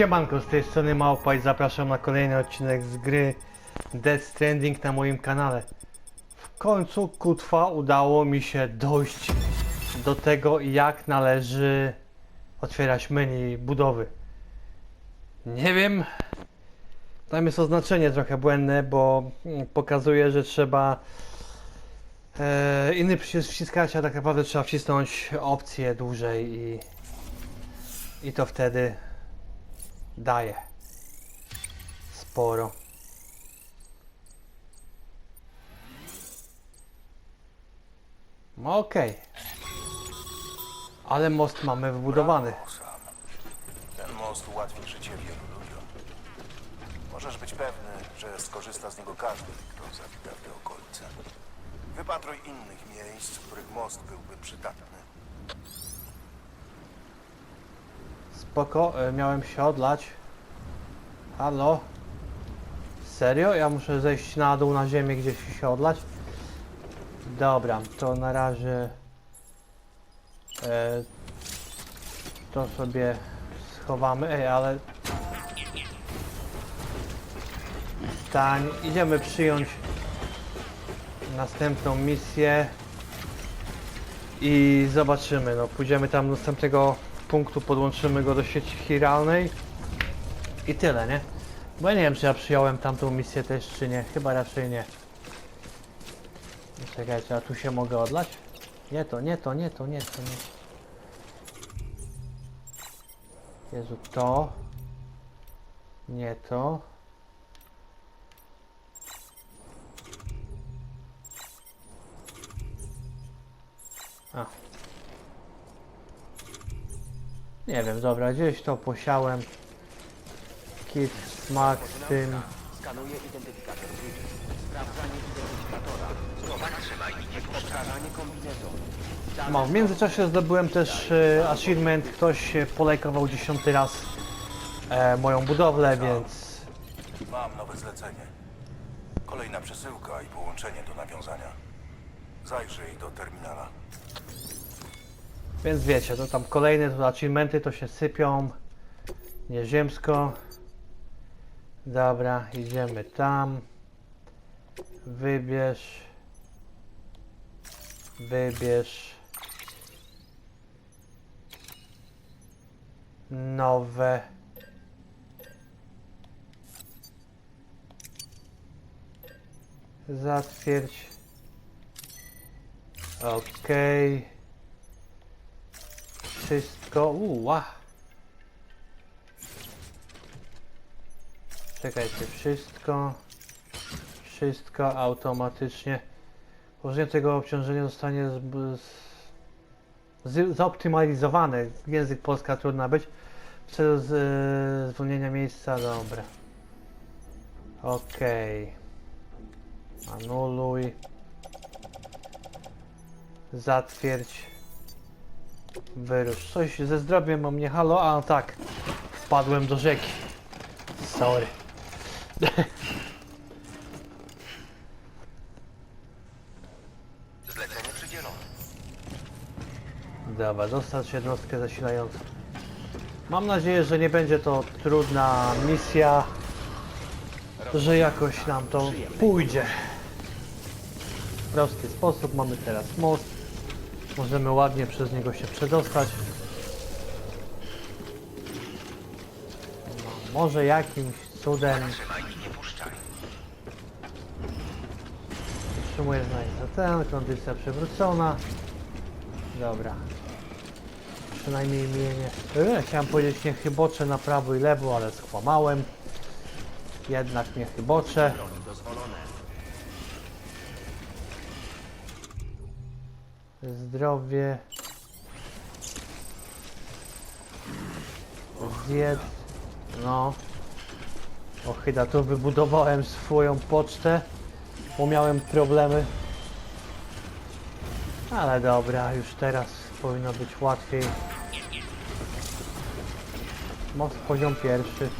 Siemanko, z tej strony Małpa i zapraszam na kolejny odcinek z gry Dead Stranding na moim kanale. W końcu kutwa udało mi się dojść do tego jak należy otwierać menu budowy. Nie wiem, tam jest oznaczenie trochę błędne, bo mm, pokazuje, że trzeba e, inny przycisk wciskać, a tak naprawdę trzeba wcisnąć opcję dłużej i, i to wtedy daje sporo. No Okej. Ale most mamy wybudowany. Ten most ułatwi życie wielu ludziom. Możesz być pewny, że skorzysta z niego każdy, kto zawita w te okolice. Wypatruj innych miejsc, w których most byłby przydatny. Spoko, e, miałem się odlać. Halo? Serio? Ja muszę zejść na dół na ziemię gdzieś się odlać? Dobra, to na razie e, to sobie schowamy. Ej, ale stań, idziemy przyjąć następną misję i zobaczymy, no pójdziemy tam następnego punktu, podłączymy go do sieci chiralnej i tyle, nie? Bo ja nie wiem, czy ja przyjąłem tamtą misję też, czy nie. Chyba raczej nie. Czekajcie, a tu się mogę odlać? Nie to, nie to, nie to, nie to, nie. Jezu, to. Nie to. A. Nie wiem, dobra, gdzieś to posiałem. Kit, z tym. Skanuje identyfikator. Sprawdzanie identyfikatora. Zatrzymaj Odtwarzanie kombinezonu. No, w międzyczasie zdobyłem też e, achievement. Ktoś e, polajkował dziesiąty raz e, moją budowlę, więc Mam nowe zlecenie. Kolejna przesyłka i połączenie do nawiązania. Zajrzyj do terminala. Więc wiecie, to tam kolejne to achievementy to się sypią nieziemsko. Dobra, idziemy tam. Wybierz. Wybierz. Nowe. Zatwierdź. Okej. Wszystko. Uła. Czekajcie, wszystko. Wszystko automatycznie. Położenie tego obciążenia zostanie z, z, zoptymalizowane. Język polska trudna być. W celu z, e, zwolnienia miejsca, dobra. Okej. Anuluj. Zatwierdź. Wyrusz. Coś ze zdrowiem mam nie halo? A tak. Wpadłem do rzeki. Sorry. Zlecenie przydzielone. Dobra, dostać jednostkę zasilającą. Mam nadzieję, że nie będzie to trudna misja, że jakoś nam to pójdzie. W prosty sposób mamy teraz most. Możemy ładnie przez niego się przedostać. No, może jakimś cudem puszczaj. Utrzymujesz na ten, kondycja przywrócona. Dobra. Przynajmniej mnie nie... E, chciałem powiedzieć nie chybocze na prawo i lewo, ale skłamałem. Jednak nie chybocze. Zdrowie. Zjedz. No. O, chyba tu wybudowałem swoją pocztę, bo miałem problemy. Ale dobra, już teraz powinno być łatwiej. Most poziom pierwszy.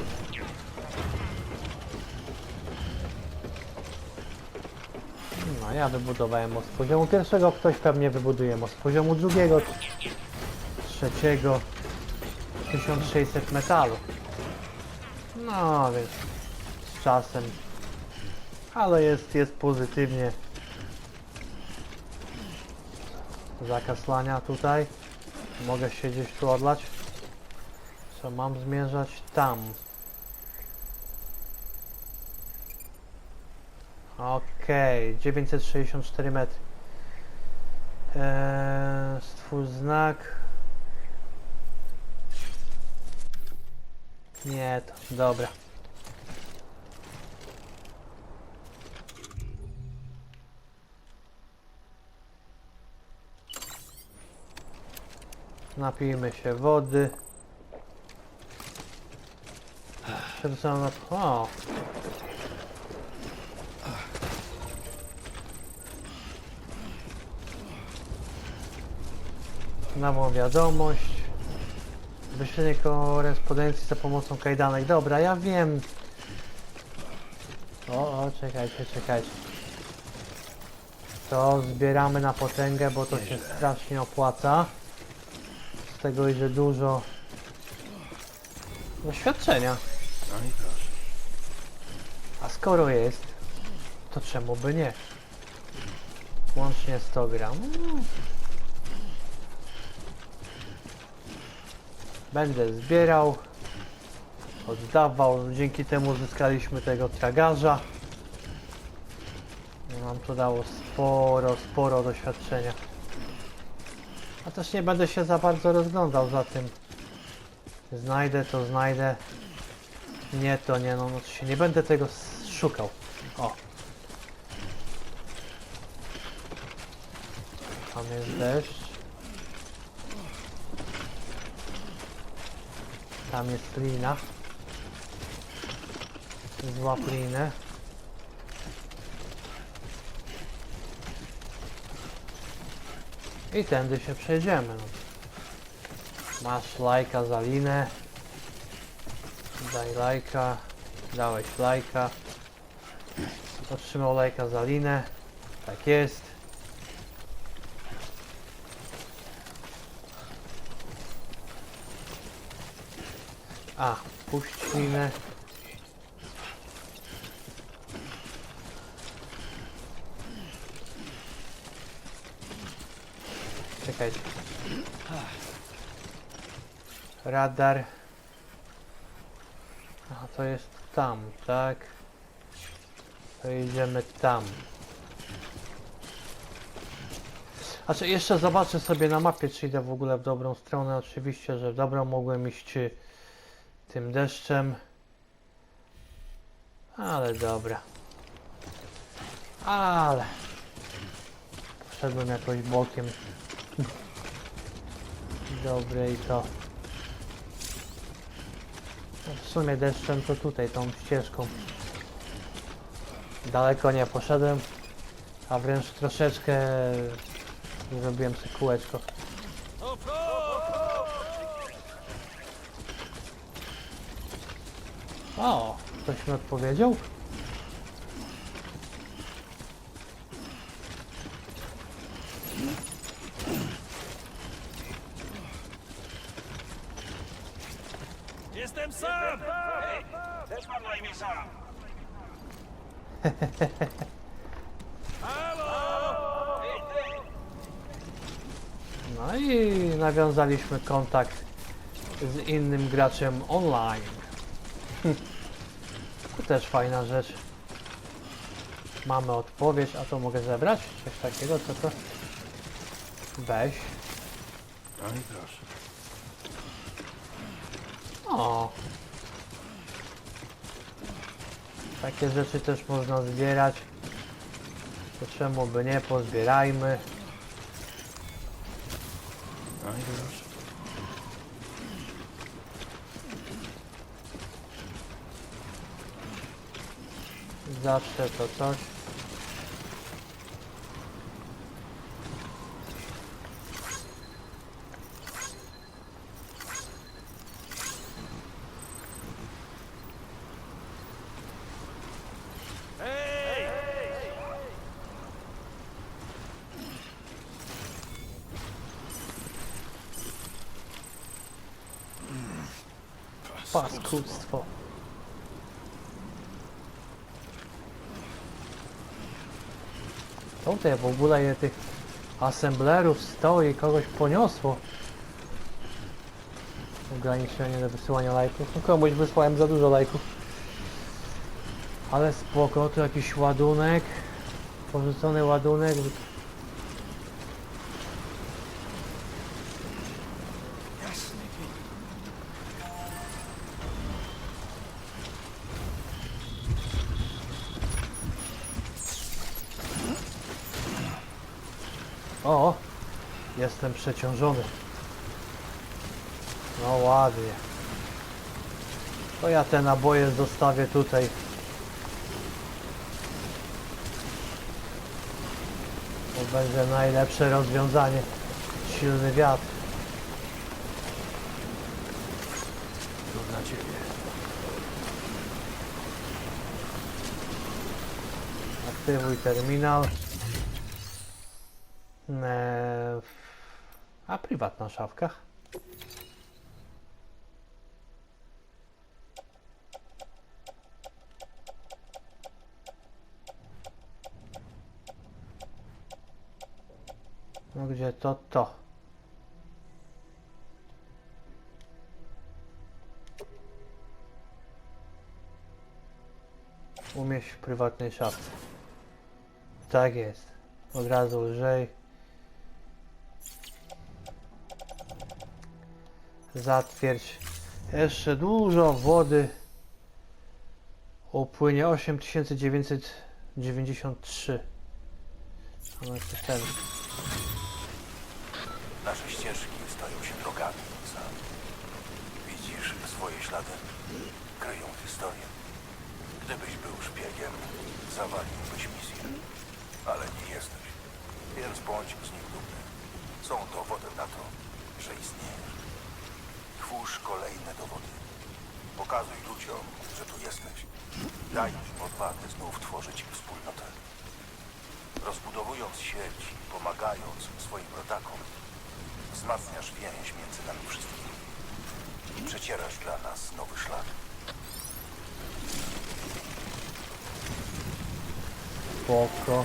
Ja wybudowałem most poziomu pierwszego, ktoś pewnie wybuduje most poziomu drugiego, trzeciego. 1600 metalu. No więc z czasem. Ale jest, jest pozytywnie. Zakaz lania tutaj. Mogę się gdzieś tu odlać. Co mam zmierzać? Tam. Okej, 964 metry. Eee, stwórz znak. Nie, to dobra. Napijmy się wody. Przerzucam na... O! Nową wiadomość. Wyślenie korespondencji za pomocą kajdanek. Dobra, ja wiem. O, o, czekajcie, czekajcie. To zbieramy na potęgę, bo to się strasznie opłaca. Z tego idzie dużo doświadczenia. No i proszę. A skoro jest, to czemu by nie? Łącznie 100 gram. Będę zbierał, oddawał. Dzięki temu uzyskaliśmy tego tragarza. Nam to dało sporo, sporo doświadczenia. A też nie będę się za bardzo rozglądał za tym. Znajdę to znajdę. Nie, to nie, no, no się nie będę tego szukał. O. Tam jest deszcz. Tam jest lina. Złap linę. I tędy się przejdziemy. No. Masz lajka za linę. Daj lajka. Dałeś lajka. Otrzymał lajka za linę. Tak jest. A, puść linę. Czekajcie. Radar. A to jest tam, tak? To idziemy tam. Znaczy jeszcze zobaczę sobie na mapie, czy idę w ogóle w dobrą stronę. Oczywiście, że w dobrą mogłem iść tym deszczem. Ale dobra. Ale. Poszedłem jakoś bokiem. Dobre i to. No W sumie deszczem to tutaj, tą ścieżką. Daleko nie poszedłem, a wręcz troszeczkę zrobiłem sobie kółeczko. O, ktoś mi odpowiedział? Jestem sam! Też mam na imię sam! Halo! Ty! No i nawiązaliśmy kontakt z innym graczem online. To też fajna rzecz. Mamy odpowiedź, a to mogę zebrać? Coś takiego, co to? Weź. No i proszę. O. Takie rzeczy też można zbierać. To czemu by nie? Pozbierajmy. No i proszę. Zawsze to coś. Hej! Paskudztwo. Tutaj w ogóle je tych assemblerów stoi, kogoś poniosło. Ograniczenie do wysyłania lajków. No komuś wysłałem za dużo lajków. Ale spoko, jakiś ładunek. Porzucony ładunek. Jestem przeciążony. No ładnie. To ja te naboje zostawię tutaj. To będzie najlepsze rozwiązanie. Silny wiatr. To dla ciebie. Aktywuj terminal. Eee, a prywatna szafka. No gdzie to to? Umieść w prywatnej szafce. Tak jest. Od razu lżej. Zatwierdź. Jeszcze dużo wody. Upłynie 8993. No to ten. Nasze ścieżki stają się drogami. Widzisz swoje ślady? Kryją historię. Gdybyś był szpiegiem, zawaliłbyś misję. Ale nie jesteś. Więc bądź z nich dumny. Są dowodem na to, że istniejesz. Twórz kolejne dowody. Pokazuj ludziom, że tu jesteś. Daj im odwagę znów tworzyć wspólnotę. Rozbudowując sieć pomagając swoim rodakom, wzmacniasz więź między nami wszystkimi przecierasz dla nas nowy szlak. Spoko.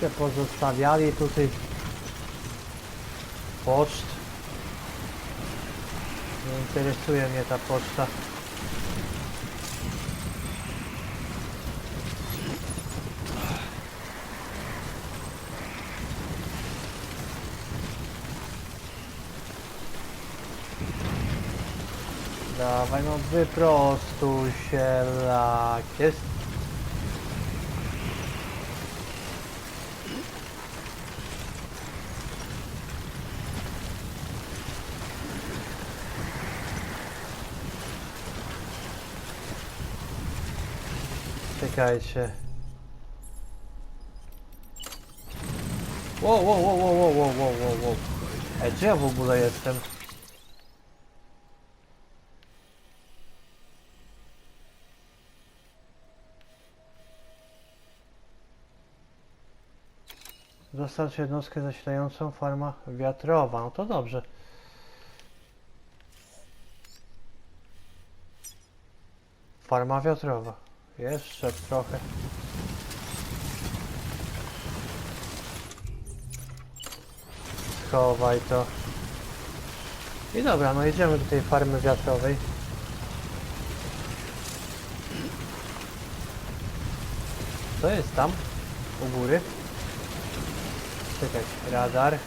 Się pozostawiali tutaj poczt. Nie interesuje mnie ta poczta. Dawaj no wyprostuj się lak. Jest. czekajcie. Wow, wow, wow, wow, wow, wow, wow, wow. Ej, czy ja w ogóle jestem? Dostarcz jednostkę zasilającą farma wiatrowa. No to dobrze. Farma wiatrowa. Jeszcze trochę. Schowaj to. I dobra, no jedziemy do tej farmy wiatrowej. Co jest tam? U góry? Czekaj, radar.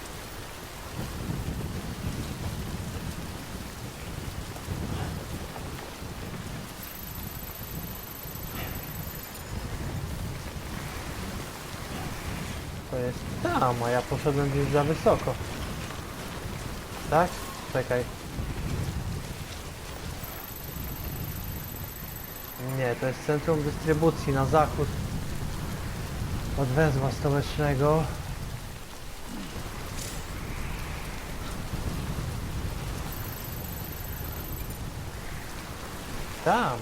To jest tam, a ja poszedłem gdzieś za wysoko. Tak? Czekaj. Nie, to jest centrum dystrybucji na zachód od węzła stołecznego. Tam.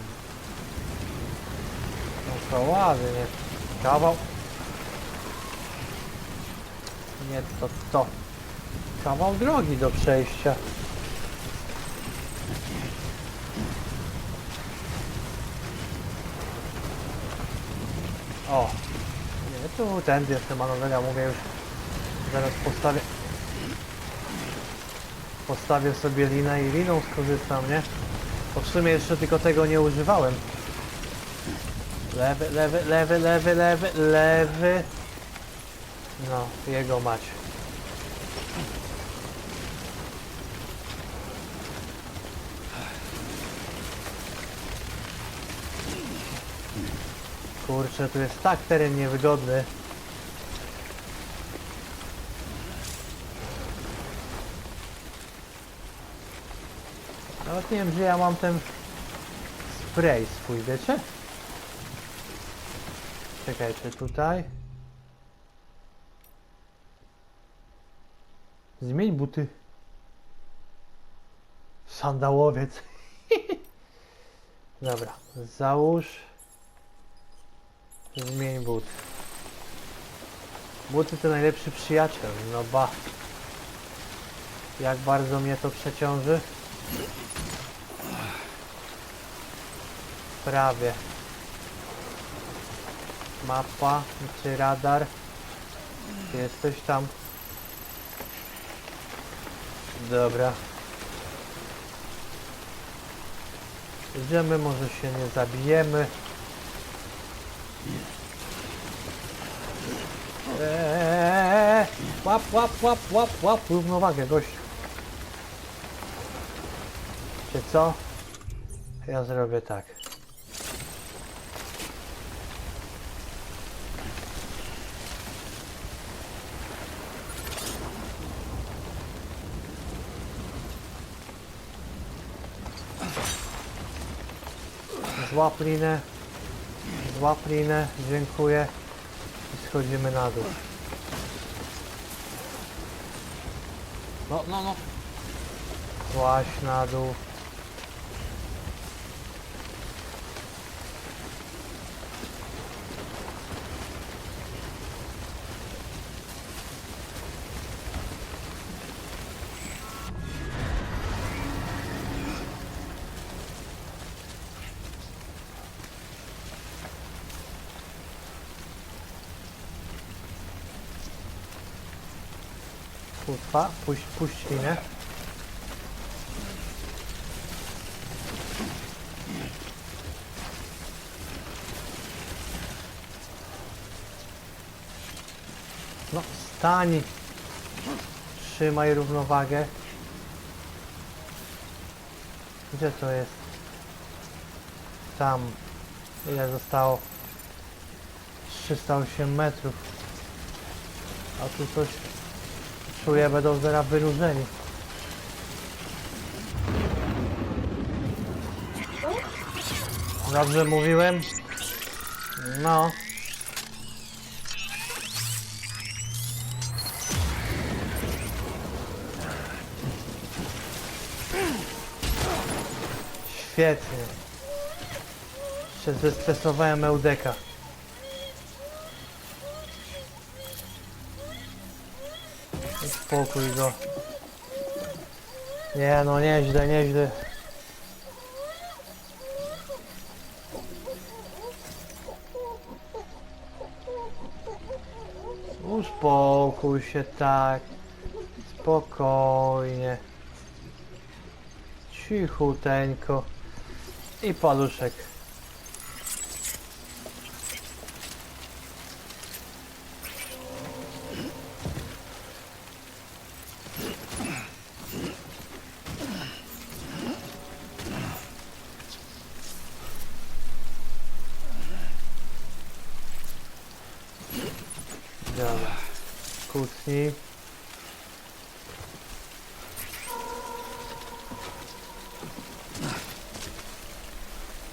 No to ładnie. Kawał. Nie to to. Kawał drogi do przejścia. O! Nie, tu tędy jeszcze manowera, mówię już. Zaraz postawię... Postawię sobie linę i liną skorzystam, nie? Bo w sumie jeszcze tylko tego nie używałem. Lewy, lewy, lewy, lewy, lewy, lewy. No, jego mać. Kurczę, tu jest tak teren niewygodny. Nawet nie wiem, gdzie ja mam ten spray swój, wiecie? Czekajcie, tutaj. Zmień buty. Sandałowiec. Dobra, załóż. Zmień but. Buty to najlepszy przyjaciel, no ba. Jak bardzo mnie to przeciąży? Prawie. Mapa, czy radar? Czy jesteś tam? Dobra. Idziemy, może się nie zabijemy. Eee, łap, łap, łap, łap, łap, równowagę, gościu. Czy co? Ja zrobię tak. Złap linę. Złap linę, dziękuję. I schodzimy na dół. No, no, no. Właź na dół. Kurwa, puść, puść linę. No, stań. Trzymaj równowagę. Gdzie to jest? Tam. Ile zostało? 308 metrów. A tu coś czuję, będą zaraz wyróżnieni. Dobrze mówiłem? No. Świetnie. Jeszcze zestresowałem Eudeka. Uspokój go. Nie no, nieźle, nieźle. Uspokój się tak. Spokojnie. Cichuteńko. I paluszek. Dobra. Kucnij.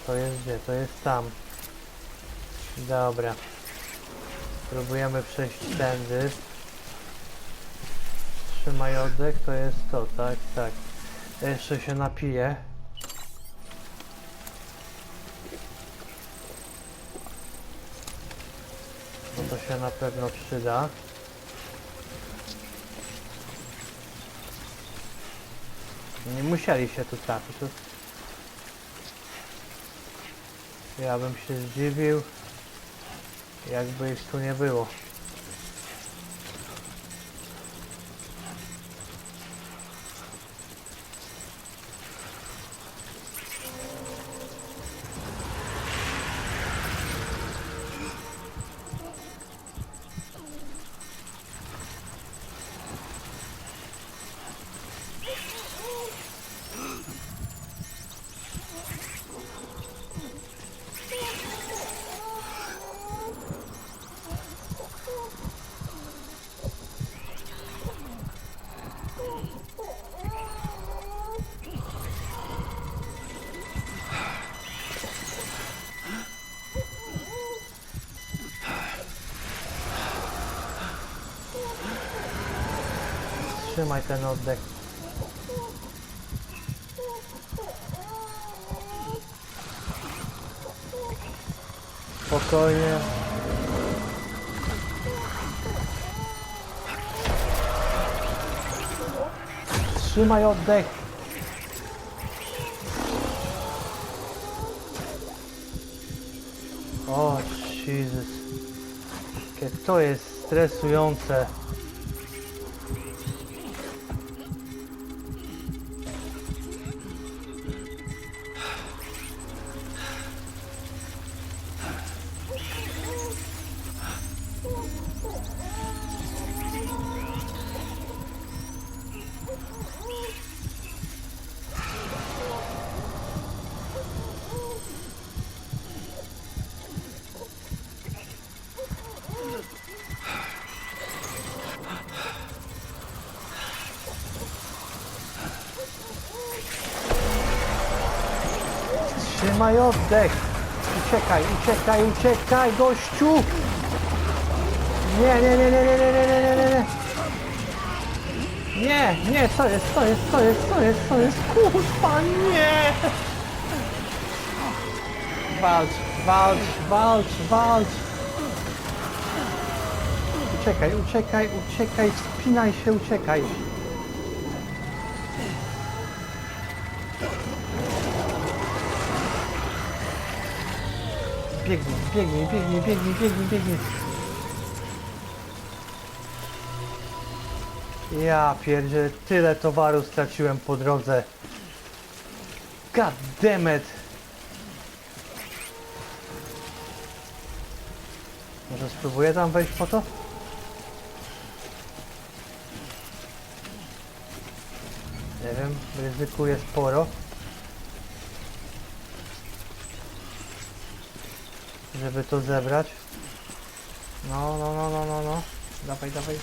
To jest gdzie? To jest tam. Dobra. Próbujemy przejść tędy. Trzymaj oddech, to jest to, tak, tak. Jeszcze się napiję. Bo to się na pewno przyda. Nie musieli się tu trafić. Ja bym się zdziwił. Jakby ich tu nie było. Trzymaj ten oddech. Spokojnie. Trzymaj oddech. O, Jezus. Jakie to jest stresujące. Trzymaj oddech. Uciekaj, uciekaj, uciekaj, gościu! Nie, nie, nie, nie, nie, nie, nie, nie, nie, nie, nie. Nie, co jest, co jest, co jest, co jest, co jest, kurwa, nie! Walcz, walcz, walcz, walcz! Uciekaj, uciekaj, uciekaj, wspinaj się, uciekaj. Biegnij, biegnij, biegnij, biegnij, biegnij, biegnij. Ja pierdzie, tyle towaru straciłem po drodze. God damn it. Może spróbuję tam wejść po to? Nie wiem, ryzykuję sporo. Żeby to zebrać. No, no, no, no, no, no. Dawaj, dawaj.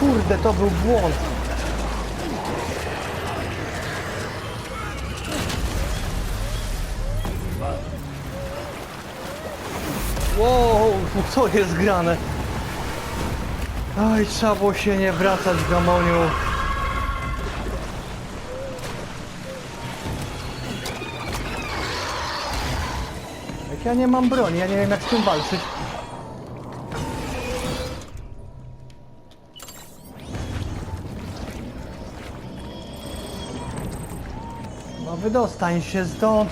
Kurde, to był błąd. Wow, no co jest grane? Aj, trzeba było się nie wracać w gamoniu. Jak ja nie mam broni, ja nie wiem jak z tym walczyć. No wydostań się stąd.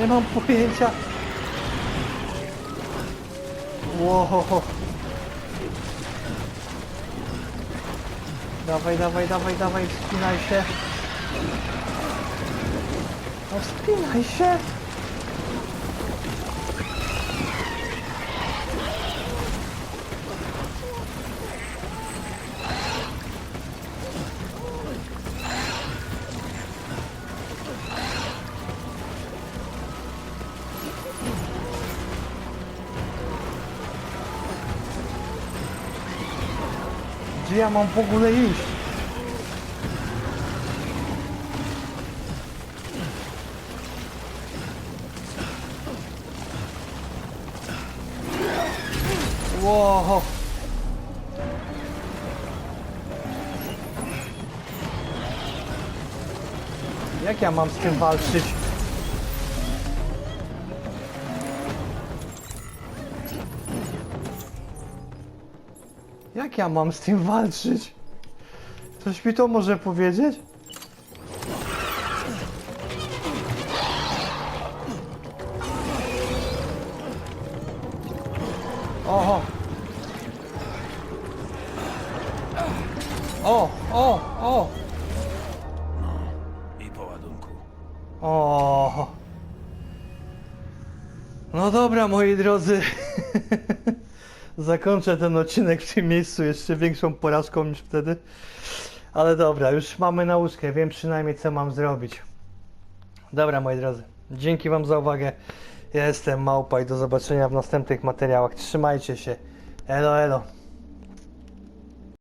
Nie mam pojęcia. Wow. Dawaj, dawaj, dawaj, dawaj, wspinaj się. No wspinaj się. ama um pouco de luz. Wow. Jak ja mam z czym walczyć? Jak ja mam z tym walczyć? Ktoś mi to może powiedzieć? Oho! O, o, o! I po ładunku. O. No dobra, moi drodzy. Zakończę ten odcinek w tym miejscu jeszcze większą porażką niż wtedy. Ale dobra, już mamy nauczkę, wiem przynajmniej co mam zrobić. Dobra, moi drodzy. Dzięki Wam za uwagę. Ja jestem Małpa i do zobaczenia w następnych materiałach. Trzymajcie się. Elo, elo.